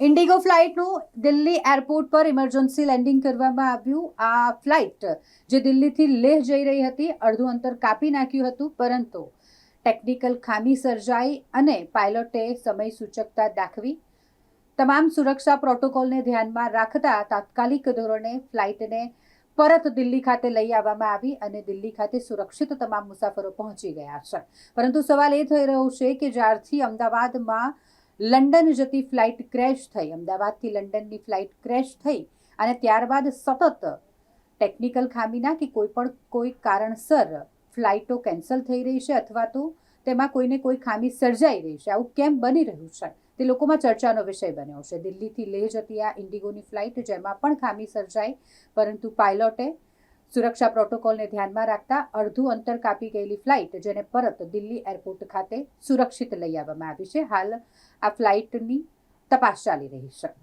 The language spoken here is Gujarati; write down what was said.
ઇન્ડિગો ફ્લાઇટનું દિલ્હી એરપોર્ટ પર ઇમરજન્સી લેન્ડિંગ કરવામાં આવ્યું. આ ફ્લાઇટ જે દિલ્હીથી લેહ જઈ રહી હતી, અડધું અંતર કાપી નાખ્યું હતું, પરંતુ ટેકનિકલ ખામી સર્જાઈ અને પાયલોટે સમય સૂચકતા દાખવી. તમામ સુરક્ષા પ્રોટોકોલને ધ્યાનમાં રાખતા તાત્કાલિક ધોરણે ફ્લાઇટને પરત દિલ્હી ખાતે લઈ આવવામાં આવી અને દિલ્હી ખાતે સુરક્ષિત તમામ મુસાફરો પહોંચી ગયા છે. પરંતુ સવાલ એ થઈ રહ્યો છે કે જ્યારથી અમદાવાદમાં લંડન જતી ફ્લાઇટ ક્રેશ થઈ. અમદાવાદથી લંડનની ફ્લાઇટ ક્રેશ થઈ અને ત્યારબાદ સતત ટેકનિકલ ખામીના કે કોઈ પણ કોઈ કારણસર ફ્લાઇટો કેન્સલ થઈ રહી છે અથવા તો તેમાં કોઈને કોઈ ખામી સર્જાઈ રહી છે. આવું કેમ બની રહ્યું છે? તે લોકોમાં ચર્ચાનો વિષય બન્યો છે. દિલ્હીથી લેહ જતી આ ઇન્ડિગોની ફ્લાઇટ, જેમાં પણ ખામી સર્જાઈ, પરંતુ પાયલોટે સુરક્ષા પ્રોટોકોલને ધ્યાનમાં રાખતા અડધું અંતર કાપી ગયેલી ફ્લાઇટ જેને પરત દિલ્હી એરપોર્ટ ખાતે સુરક્ષિત લઈ આવવામાં આવી છે. હાલ આ ફ્લાઇટની તપાસ ચાલી રહી છે.